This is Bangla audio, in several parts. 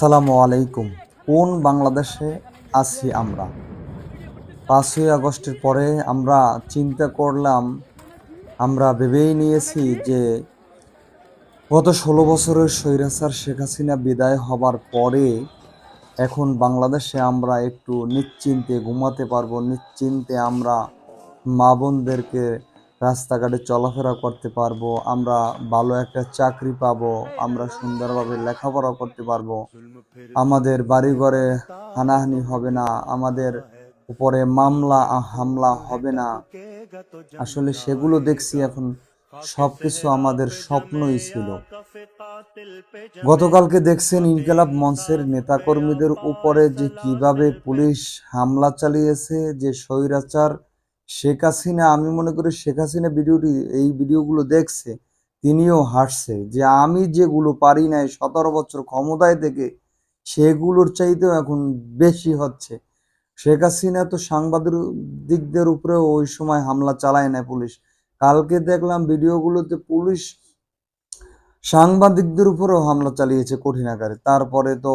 আসসালামু আলাইকুম। কোন বাংলাদেশে আছি আমরা? পাঁচই আগস্টের পরে আমরা চিন্তা করলাম, আমরা ভেবেই নিয়েছি যে গত ষোলো বছরের স্বৈরাচার শেখ হাসিনা বিদায় হবার পরে এখন বাংলাদেশে আমরা একটু নিশ্চিন্তে ঘুমাতে পারব, নিশ্চিন্তে আমরা মা বোনদেরকে রাস্তাঘাটে চলাফেরা করতে পারব, আমরা ভালো একটা চাকরি পাবো, আমরা সুন্দরভাবে লেখাপড়া করতে পারব। আমাদের বাড়িঘরে হানাহানি হবে না, আমাদের উপরে মামলা, হামলা হবে না। আসলে সেগুলো দেখছি এখন, সবকিছু আমাদের স্বপ্নই ছিল। গতকালকে দেখছেন ইনকেলাব মঞ্চের নেতাকর্মীদের উপরে যে কীভাবে পুলিশ হামলা চালিয়েছে, যে স্বৈরাচার শেখ হাসিনা, আমি মনে করি শেখ হাসিনা ভিডিওটি, এই ভিডিওগুলো দেখছে, তিনিও হাসছে যে আমি যেগুলো পারি নাই সতেরো বছর ক্ষমতায় থেকে, সেগুলোর চাইতেও এখন বেশি হচ্ছে। শেখ হাসিনা তো সাংবাদিকদের উপরেও ওই সময় হামলা চালায় না পুলিশ। কালকে দেখলাম ভিডিওগুলোতে পুলিশ সাংবাদিকদের উপরেও হামলা চালিয়েছে কঠিন আকারে। তারপরে তো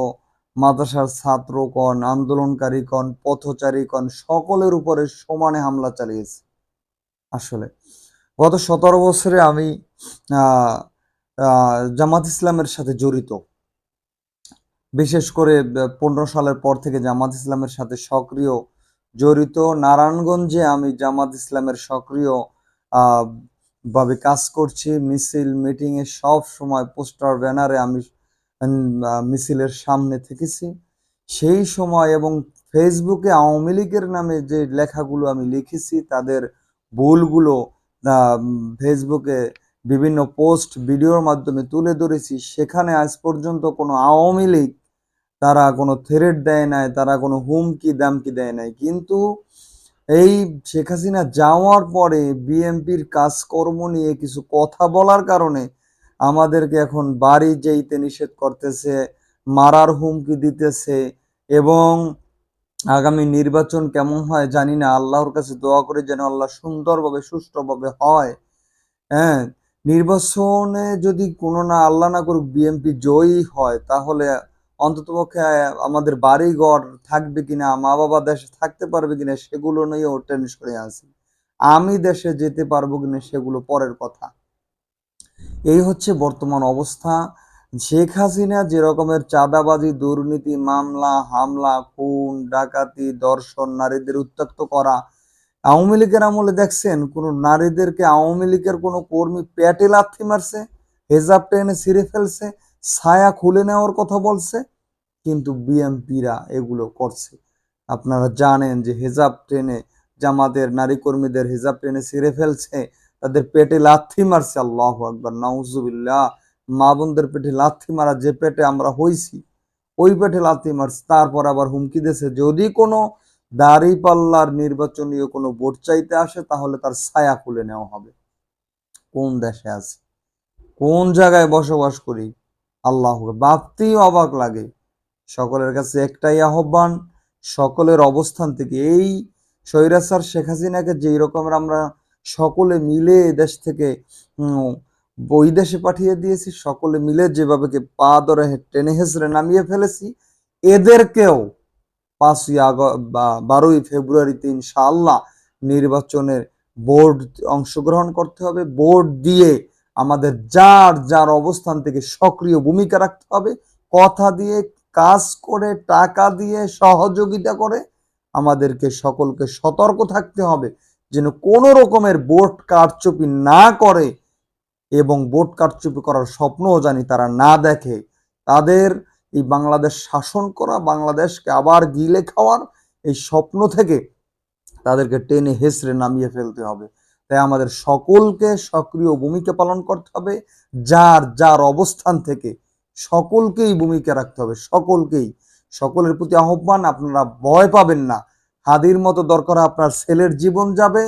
মাদ্রাসার ছাত্র কন আন্দোলনকারী কন পথচারী কন সকলের উপরে সমানে হামলা চালিয়েছে। আসলে গত সতেরো বছরে আমি জামাত ইসলামের সাথে জড়িত। বিশেষ করে পনেরো সালের পর থেকে জামাত ইসলামের সাথে সক্রিয় জড়িত। নারায়ণগঞ্জে আমি জামাত ইসলামের সক্রিয় ভাবে কাজ করছি। মিছিল মিটিং এ সব সময় পোস্টার, ব্যানারে আমি মিছিলের সামনে থেকেছি। সেই সময় এবং ফেসবুকে আওয়ামী লীগের নামে যে লেখাগুলো আমি লিখেছি, তাদের ভুলগুলো ফেসবুকে বিভিন্ন পোস্ট, ভিডিওর মাধ্যমে তুলে ধরেছি। সেখানে আজ পর্যন্ত কোনো আওয়ামী লীগ তারা কোনো থ্রেট দেয় নাই, তারা কোনো হুমকি, দামকি দেয় নাই। কিন্তু এই শেখ হাসিনা যাওয়ার পরে বিএনপির কাজকর্ম নিয়ে কিছু কথা বলার কারণে আমাদেরকে এখন বাড়ি যেইতে নিষেধ করতেছে, মারার হুমকি দিতেছে এবং আগামী নির্বাচন কেমন হয় জানি না। আল্লাহর কাছে দোয়া করে যেন আল্লাহ সুন্দরভাবে, সুষ্ঠুভাবে হয়। হ্যাঁ নির্বাচনে যদি কোনো না আল্লাহ না করুক বিএনপি জয়ী হয়, তাহলে অন্ততপক্ষে আমাদের বাড়ি ঘর থাকবে কিনা মা বাবা দেশে থাকতে পারবে কিনা, সেগুলো নিয়েও টেনশনে আছি। আমি দেশে যেতে পারব কিনা, সেগুলো পরের কথা। এই হচ্ছে বর্তমান অবস্থা। শেখ হাসিনা যে রকমের চাঁদাবাজি, দুর্নীতি, মামলা, হামলা, খুন, ডাকাতি, দর্শন, নারীদের উত্ত্যক্ত করা, আওয়ামী লীগের আমলে দেখছেন, কোন নারীদেরকে আওয়ামী লীগের কোনো কর্মী পেটে লাথি মারছে, হেজাব টেনে ছিঁড়ে ফেলছে, ছায়া খুলে নেওয়ার কথা বলছে, কিন্তু বিএমপিরা এগুলো করছে। আপনারা জানেন যে হেজাব টেনে জামাতের নারী কর্মীদের হেজাব টেনে ছিঁড়ে ফেলছে তাদের পেটে লাথি মারছে, আল্লাহ আকবর, নাউজুবিল্লাহ। মা বোনদের পেটে লাথি মারা, যে পেটে আমরা হইছি, ওই পেটে লাথি মারছে। তারপর আবার হুমকি দিয়েছে, যদি কোনো দাড়ি পাল্লার নির্বাচনীয় কোনো ভোট চাইতে আসে, তাহলে তার ছায়া খুলে নেওয়া হবে। কোন দেশে আছে? কোন জায়গায় বসবাস করি? আল্লাহ ভাবতেই অবাক লাগে। সকলের কাছে একটাই আহ্বান, সকলের অবস্থান থেকে। এই স্বৈরাচার শেখ হাসিনাকে যেই রকমের আমরা সকলে মিলে দেশ থেকে উম, ওই দেশে পাঠিয়ে দিয়েছি। সকলে মিলে যেভাবে পা ধরে টেনে হেসড়ে নামিয়ে ফেলেছি। এদেরকেও পাঁচই বা বারোই ফেব্রুয়ারিতে ইনশাআল্লাহ নির্বাচনের বোর্ড অংশগ্রহণ করতে হবে। বোর্ড দিয়ে আমাদের যার যার অবস্থান থেকে সক্রিয় ভূমিকা রাখতে হবে। কথা দিয়ে কাজ করে টাকা দিয়ে সহযোগিতা করে আমাদেরকে সকলকে সতর্ক থাকতে হবে। যেন কোনো রকমের বোট কারচুপি না করে এবং বোট কারচুপি করার স্বপ্নও জানি তারা না দেখে। তাদের এই বাংলাদেশ শাসন করা, বাংলাদেশকে আবার গিলে খাওয়ার এই স্বপ্ন থেকে তাদেরকে টেনে হেসড়ে নামিয়ে ফেলতে হবে। তাই আমাদের সকলকে সক্রিয় ভূমিকা পালন করতে হবে। যার যার অবস্থান থেকে সকলকেই ভূমিকা রাখতে হবে। সকলকেই। সকলের প্রতি আহ্বান, আপনারা ভয় পাবেন না। হাদির মতো দরকার আপনার ছেলের জীবন যাবে,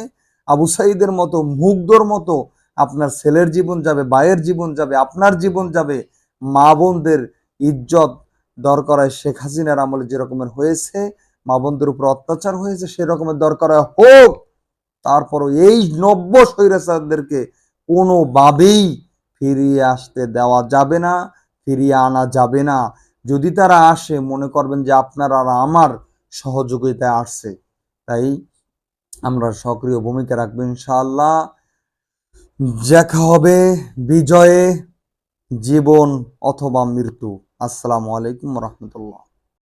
আবু সাইদের মতো মুগ্ধর মতো আপনার ছেলের জীবন যাবে বায়ের জীবন যাবে, আপনার জীবন যাবে, মা বোনদের ইজ্জত দরকার হয় শেখ হাসিনার আমলে যেরকমের হয়েছে, মা বোনদের উপর অত্যাচার হয়েছে সেরকমের দরকার হয় হোক। তারপরও এই নব্য স্বৈরাচারদেরকে কোনোভাবেই ফিরিয়ে আসতে দেওয়া যাবে না, ফিরিয়ে আনা যাবে না। যদি তারা আসে, মনে করবেন যে আপনার আর আমার সহযোগিতায় আসছে। তাই আমরা সক্রিয় ভূমিকা রাখব ইনশাআল্লাহ। দেখা হবে বিজয়ে জীবন অথবা মৃত্যু। আসসালামু আলাইকুম রহমতুল্লাহ।